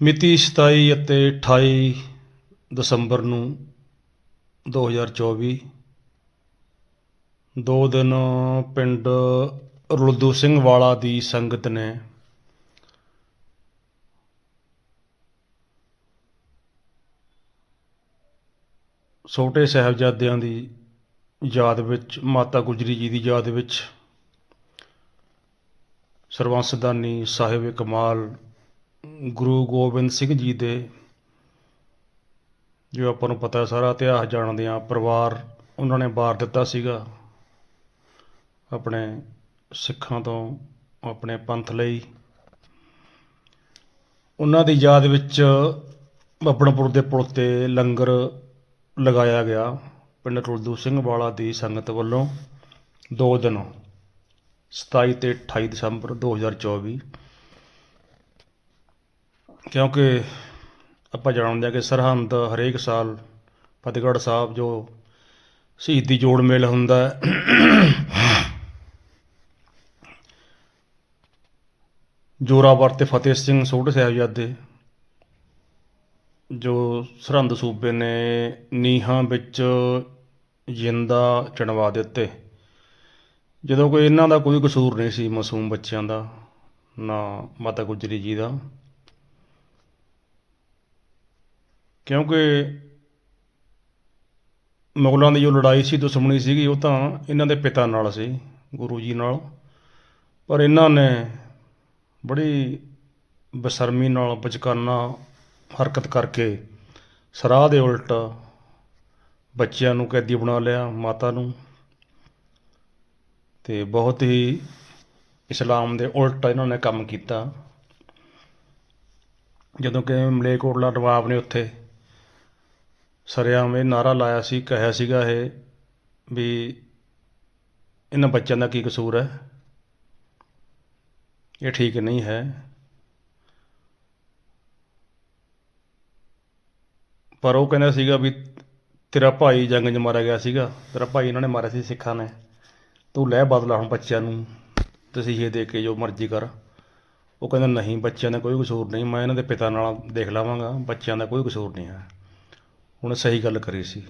ਮਿਤੀ 27 ਅਤੇ 28 ਦਸੰਬਰ ਨੂੰ 2024 ਦੋ ਦਿਨ ਪਿੰਡ ਰੁਲਦੂ ਸਿੰਘ ਵਾਲਾ ਦੀ ਸੰਗਤ ਨੇ ਛੋਟੇ ਸਾਹਿਬਜ਼ਾਦਿਆਂ ਦੀ ਯਾਦ ਵਿੱਚ, ਮਾਤਾ ਗੁਜਰੀ ਜੀ ਦੀ ਯਾਦ ਵਿੱਚ ਸਰਵੰਸਦਾਨੀ ਸਾਹਿਬ ਕਮਾਲ ਗੁਰੂ ਗੋਬਿੰਦ ਸਿੰਘ ਜੀ ਦੇ, ਜੋ ਆਪਾਂ ਨੂੰ ਪਤਾ ਸਾਰਾ ਇਤਿਹਾਸ ਜਾਣਦੇ ਆ, ਪਰਿਵਾਰ ਉਹਨਾਂ ਨੇ ਵਾਰ ਦਿੱਤਾ ਸੀਗਾ। ਆਪਣੇ ਸਿੱਖਾਂ ਤੋਂ ਆਪਣੇ ਪੰਥ ਲਈ। ਉਹਨਾਂ ਦੀ ਯਾਦ ਵਿੱਚ ਬੱਬਣਪੁਰ ਦੇ ਪੁਲ ਤੇ ਲੰਗਰ ਲਗਾਇਆ ਗਿਆ, ਪਿੰਡ ਰੁਲਦੂ ਸਿੰਘ ਵਾਲਾ ਦੀ ਸੰਗਤ ਵੱਲੋਂ। ਦੋ ਦਿਨ 27 ਤੇ 28 ਦਸੰਬਰ 2024 ਕਿਉਂਕਿ ਆਪਾਂ ਜਾਣਦੇ ਹਾਂ ਕਿ ਸਰਹੰਦ ਹਰੇਕ ਸਾਲ ਫਤਿਹਗੜ੍ਹ ਸਾਹਿਬ ਜੋ ਸ਼ਹੀਦੀ ਜੋੜ ਮੇਲ ਹੁੰਦਾ ਜੋਰਾਵਰ ਤੇ ਫਤਿਹ ਸਿੰਘ ਸੋਢ ਸਾਹਿਬਜ਼ਾਦੇ ਜੋ ਸਰਹੰਦ ਸੂਬੇ ਨੇ ਨੀਹਾਂ ਵਿੱਚ ਜਿੰਦਾ ਚਣਵਾ ਦਿੱਤੇ। ਜਦੋਂ ਕੋਈ ਇਹਨਾਂ ਦਾ ਕੋਈ ਕਸੂਰ ਨਹੀਂ ਸੀ ਮਾਸੂਮ ਬੱਚਿਆਂ ਦਾ, ਨਾ ਮਾਤਾ ਗੁਜਰੀ ਜੀ ਦਾ ਕਿਉਂਕਿ ਮੁਗਲਾਂ ਦੀ ਜੋ ਲੜਾਈ ਸੀ ਦੁਸ਼ਮਣੀ ਸੀਗੀ, ਉਹ ਤਾਂ ਇਹਨਾਂ ਦੇ ਪਿਤਾ ਨਾਲ ਸੀ, ਗੁਰੂ ਜੀ ਨਾਲ। ਪਰ ਇਹਨਾਂ ਨੇ ਬੜੀ ਬਸਰਮੀ ਨਾਲ, ਬਚਕਾਨਾ ਹਰਕਤ ਕਰਕੇ ਸਰਾਹ ਦੇ ਉਲਟ ਬੱਚਿਆਂ ਨੂੰ ਕੈਦੀ ਬਣਾ ਲਿਆ, ਮਾਤਾ ਨੂੰ। ਤੇ ਬਹੁਤ ਹੀ ਇਸਲਾਮ ਦੇ ਉਲਟ ਇਹਨਾਂ ਨੇ ਕੰਮ ਕੀਤਾ। ਜਦੋਂ ਕਿ ਮਲੇਕੋਟਲਾ ਨਵਾਬ ਨੇ ਉੱਥੇ ਸਰਿਆਮ ਇਹ ਨਾਰਾ ਲਾਇਆ ਸੀ, ਕਿਹਾ ਸੀਗਾ ਇਹ ਵੀ ਇਹਨਾਂ ਬੱਚਿਆਂ ਦਾ ਕੀ ਕਸੂਰ ਹੈ? ਇਹ ਠੀਕ ਨਹੀਂ ਹੈ। ਪਰ ਉਹ ਕਹਿੰਦਾ ਸੀਗਾ ਵੀ ਤੇਰਾ ਭਾਈ ਜੰਗ 'ਚ ਮਾਰਿਆ ਗਿਆ ਸੀਗਾ, ਤੇਰਾ ਭਾਈ ਇਹਨਾਂ ਨੇ ਮਾਰਿਆ ਸੀ ਸਿੱਖਾਂ ਨੇ। ਤੂੰ ਲੈ ਬਦਲਾ ਹੁਣ ਬੱਚਿਆਂ ਨੂੰ ਤਸੀਹੇ ਦੇ ਕੇ ਜੋ ਮਰਜ਼ੀ ਕਰ। ਉਹ ਕਹਿੰਦਾ, ਨਹੀਂ, ਬੱਚਿਆਂ ਦਾ ਕੋਈ ਕਸੂਰ ਨਹੀਂ, ਮੈਂ ਇਹਨਾਂ ਦੇ ਪਿਤਾ ਨਾਲ ਦੇਖ ਲਵਾਂਗਾ, ਬੱਚਿਆਂ ਦਾ ਕੋਈ ਕਸੂਰ ਨਹੀਂ ਹੈ। ਉਹਨੇ ਸਹੀ ਗੱਲ ਕਰੀ ਸੀ।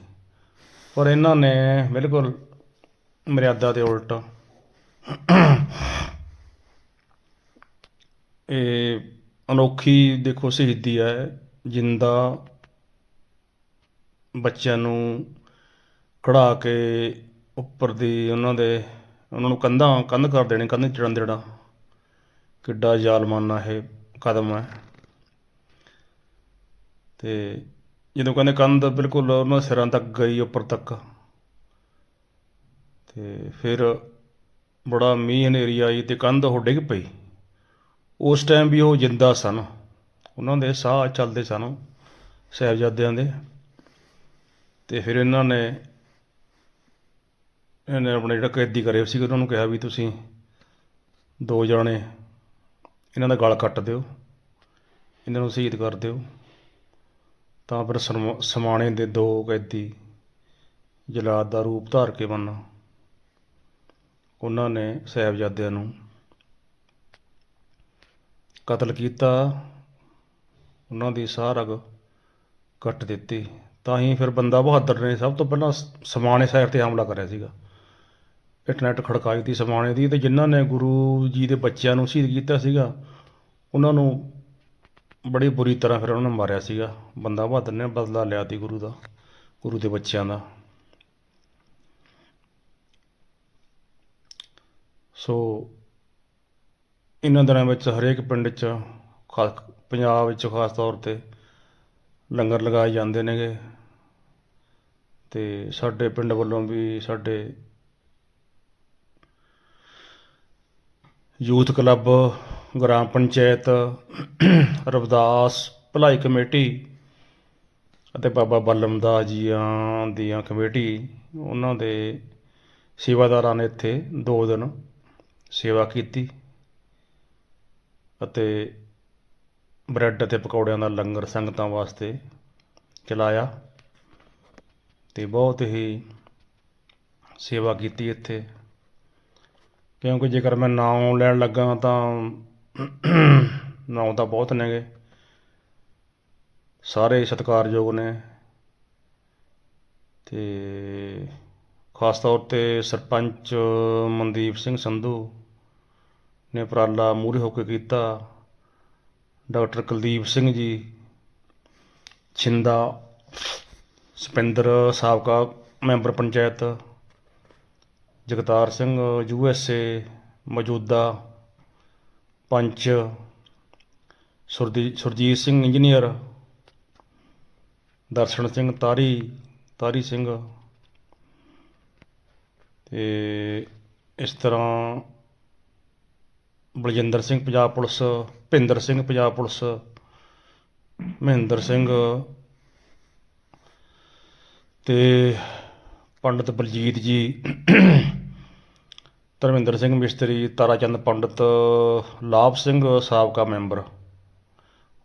ਪਰ ਇਹਨਾਂ ਨੇ ਬਿਲਕੁਲ ਮਰਿਆਦਾ ਦੇ ਉਲਟ ਇਹ ਅਨੋਖੀ ਦੇਖੋ ਸ਼ਹੀਦੀ ਹੈ, ਜਿੰਦਾ ਬੱਚਿਆਂ ਨੂੰ ਕਢਾ ਕੇ ਉੱਪਰ ਦੀ ਉਹਨਾਂ ਦੇ ਉਹਨਾਂ ਨੂੰ ਕੰਧਾਂ, ਕੰਧ ਕਰ ਦੇਣੀ, ਕੰਧ ਚੜਨ ਦੇਣਾ। ਕਿੱਡਾ ਜ਼ਾਲਮਾਨਾ ਇਹ ਕਦਮ ਹੈ। ਤੇ ਜਦੋਂ ਕਹਿੰਦੇ ਕੰਧ ਬਿਲਕੁਲ ਉਹਨਾਂ ਸਿਰਾਂ ਤੱਕ ਗਈ ਉੱਪਰ ਤੱਕ। ਤੇ ਫਿਰ ਬੜਾ ਮੀਂਹ ਹਨੇਰੀ ਆਈ ਤੇ ਕੰਧ ਉਹ ਡਿੱਗ ਪਈ। ਉਸ ਟਾਈਮ ਵੀ ਉਹ ਜਿੰਦਾ ਸਨ। ਉਹਨਾਂ ਦੇ ਸਾਹ ਚੱਲਦੇ ਸਨ ਸਾਹਿਬਜ਼ਾਦਿਆਂ ਦੇ। ਤੇ ਫਿਰ ਇਹਨਾਂ ਨੇ ਇਹਨੇ ਆਪਣੇ ਜਿਹੜਾ ਕੈਦੀ ਕਰੇ ਸੀ ਉਹਨਾਂ ਨੂੰ ਕਿਹਾ ਵੀ ਤੁਸੀਂ ਦੋ ਜਾਣੇ ਇਹਨਾਂ ਦਾ ਗਲ ਕੱਟ ਦਿਓ। ਇਹਨਾਂ ਨੂੰ ਸ਼ਹੀਦ ਕਰ ਦਿਓ। ਤਾਂ ਫਿਰ ਸਰਮ- ਸਮਾਣੇ ਦੇ ਦੋ ਕੈਦੀ ਜਲਾਦ ਦਾ ਰੂਪ ਧਾਰ ਕੇ ਬੰਨਾ ਉਹਨਾਂ ਨੇ ਸਾਹਿਬਜ਼ਾਦਿਆਂ ਨੂੰ ਕਤਲ ਕੀਤਾ, ਉਹਨਾਂ ਦੀ ਸਾਹ ਰਗ ਕੱਟ ਦਿੱਤੀ। ਤਾਂ ਹੀ ਫਿਰ ਬੰਦਾ ਬਹਾਦਰ ਨੇ ਸਭ ਤੋਂ ਪਹਿਲਾਂ ਸਮਾਣੇ ਸਾਹਿਬ ਤੇ ਹਮਲਾ ਕਰਿਆ ਸੀਗਾ। ਇੰਟਰਨੈਟ ਖੜਕਾਈ ਤੀ ਸਮਾਣੇ ਦੀ ਤੇ ਜਿਨ੍ਹਾਂ ਨੇ ਗੁਰੂ ਜੀ ਦੇ ਬੱਚਿਆਂ ਨੂੰ ਸ਼ਹੀਦ ਕੀਤਾ ਸੀਗਾ, ਉਹਨਾਂ ਨੂੰ ਬੜੀ ਬੁਰੀ ਤਰ੍ਹਾਂ ਫਿਰ ਉਹਨਾਂ ਨੇ ਮਾਰਿਆ ਸੀਗਾ। ਬੰਦਾ ਬਹਾਦਰ ਨੇ ਬਦਲਾ ਲਿਆ ਤੀ ਗੁਰੂ ਦਾ, ਗੁਰੂ ਦੇ ਬੱਚਿਆਂ ਦਾ। ਸੋ ਇਹਨਾਂ ਦਿਨਾਂ ਵਿੱਚ ਹਰੇਕ ਪਿੰਡ 'ਚ, ਖਾਸ ਪੰਜਾਬ ਵਿੱਚ ਖਾਸ ਤੌਰ ਤੇ ਲੰਗਰ ਲਗਾਏ ਜਾਂਦੇ ਨੇਗੇ। ਤੇ ਸਾਡੇ ਪਿੰਡ ਵੱਲੋਂ ਵੀ ਸਾਡੇ youth club gram panchayat, Ravidas, ਭਲਾਈ ਕਮੇਟੀ ਅਤੇ ਬਾਬਾ ਬਲਮਦਾਸ ਜੀਆਂ ਦੀਆਂ ਕਮੇਟੀ, ਉਹਨਾਂ ਦੇ ਸੇਵਾਦਾਰਾਂ ਨੇ ਇੱਥੇ ਦੋ ਦਿਨ ਸੇਵਾ ਕੀਤੀ ਅਤੇ ਬ੍ਰੈਡ ਅਤੇ ਪਕੌੜਿਆਂ ਦਾ ਲੰਗਰ ਸੰਗਤਾਂ ਵਾਸਤੇ ਚਲਾਇਆ ਤੇ ਬਹੁਤ ਹੀ ਸੇਵਾ ਕੀਤੀ ਇੱਥੇ। ਕਿਉਂਕਿ ਜੇਕਰ ਮੈਂ ਨਾਮ ਲੈਣ ਲੱਗਾ ਤਾਂ ਨਾਮ ਤਾਂ ਬਹੁਤ ਨੇਗੇ। ਸਾਰੇ ਸਤਿਕਾਰਯੋਗ ਨੇ। ਤੇ ਖਾਸ ਤੌਰ 'ਤੇ ਸਰਪੰਚ ਮਨਦੀਪ ਸਿੰਘ ਸੰਧੂ ਨੇ ਉਪਰਾਲਾ ਮੂਹਰੇ ਹੋ ਕੇ ਕੀਤਾ। ਡਾਕਟਰ ਕੁਲਦੀਪ ਸਿੰਘ ਜੀ, ਛਿੰਦਾ, ਸਪਿੰਦਰ ਸਾਬਕਾ member panchayat, Jagtar Singh, U S A ਮੌਜੂਦਾ ਪੰਚ ਸੁਰਦੀ, ਸੁਰਜੀਤ ਸਿੰਘ ਇੰਜੀਨੀਅਰ, ਦਰਸ਼ਨ ਸਿੰਘ ਤਾਰੀ ਤਾਰੀ ਸਿੰਘ। ਤੇ ਇਸ ਤਰ੍ਹਾਂ ਬਲਜਿੰਦਰ ਸਿੰਘ ਪੰਜਾਬ ਪੁਲਿਸ, ਭਿੰਦਰ ਸਿੰਘ ਪੰਜਾਬ ਪੁਲਿਸ, ਮਹਿੰਦਰ ਸਿੰਘ ਤੇ ਪੰਡਤ ਬਲਜੀਤ ਜੀ। ਧਰਮਿੰਦਰ ਸਿੰਘ ਮਿਸਤਰੀ, ਤਾਰਾਚੰਦ ਪੰਡਤ, ਲਾਭ ਸਿੰਘ ਸਾਬਕਾ ਮੈਂਬਰ।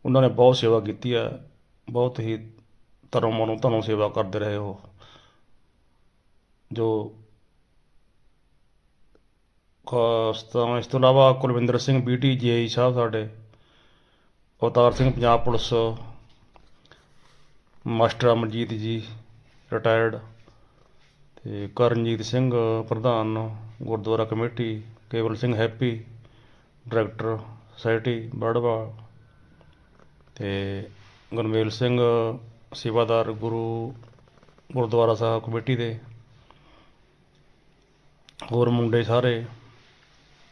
ਉਹਨਾਂ ਨੇ ਬਹੁਤ ਸੇਵਾ ਕੀਤੀ ਹੈ। ਬਹੁਤ ਹੀ ਧਰਮ ਮਨੋਂ ਧਨੋਂ ਸੇਵਾ ਕਰਦੇ ਰਹੇ ਉਹ। ਜੋ ਖਾਸ ਇਸ ਤੋਂ ਇਲਾਵਾ ਕੁਲਵਿੰਦਰ ਸਿੰਘ ਬੀਟੀ ਜੇਈ ਸਾਹਿਬ ਸਾਡੇ, Avtar Singh Punjab police, master Amarjeet ji retired ਤੇ ਕਰਨਜੀਤ ਸਿੰਘ ਪ੍ਰਧਾਨ, Gurdwara committee, Kewal Singh Happy, director society, Barwa ਤੇ ਗੁਰਮੇਲ ਸਿੰਘ, ਸੇਵਾਦਾਰ ਗੁਰੂ ਗੁਰਦੁਆਰਾ ਸਾਹਿਬ ਕਮੇਟੀ ਦੇ ਹੋਰ ਮੁੰਡੇ ਸਾਰੇ,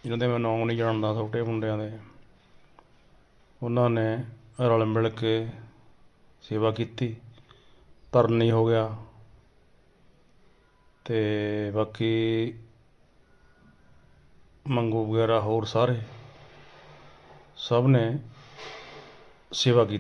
ਜਿਨ੍ਹਾਂ ਦੇ ਮੈਂ ਨਾਮ ਨਹੀਂ ਜਾਣਦਾ, ਛੋਟੇ ਮੁੰਡਿਆਂ ਦੇ, ਉਹਨਾਂ ਨੇ ਰਲ ਮਿਲ ਕੇ ਸੇਵਾ ਕੀਤੀ। ਧਰਨੀ ਹੋ ਗਿਆ। ਅਤੇ ਬਾਕੀ ਮੰਗੂ ਵਗੈਰਾ ਹੋਰ ਸਾਰੇ ਸਭ ਨੇ ਸੇਵਾ ਕੀਤੀ।